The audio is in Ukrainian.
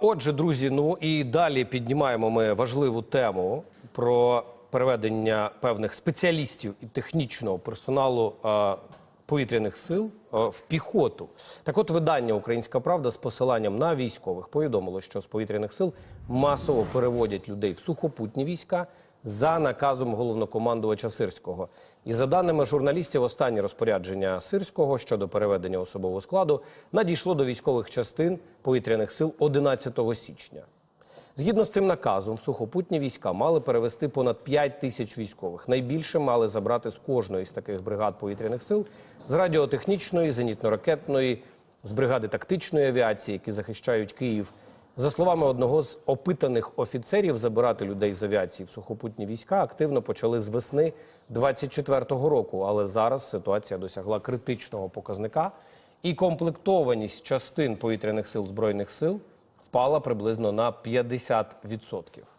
Отже, друзі, ну і далі піднімаємо ми важливу тему про переведення певних спеціалістів і технічного персоналу повітряних сил в піхоту. Так, от видання Українська Правда з посиланням на військових повідомило, що з повітряних сил масово переводять людей в сухопутні війська за наказом головнокомандувача Сирського. І за даними журналістів, останнє розпорядження Сирського щодо переведення особового складу надійшло до військових частин повітряних сил 11 січня. Згідно з цим наказом, сухопутні війська мали перевести понад 5 тисяч військових. Найбільше мали забрати з кожної з таких бригад повітряних сил з радіотехнічної, зенітно-ракетної, з бригади тактичної авіації, які захищають Київ. За словами одного з опитаних офіцерів, забирати людей з авіації в сухопутні війська активно почали з весни 24-го року. Але зараз ситуація досягла критичного показника, і комплектованість частин повітряних сил збройних сил впала приблизно на 50%.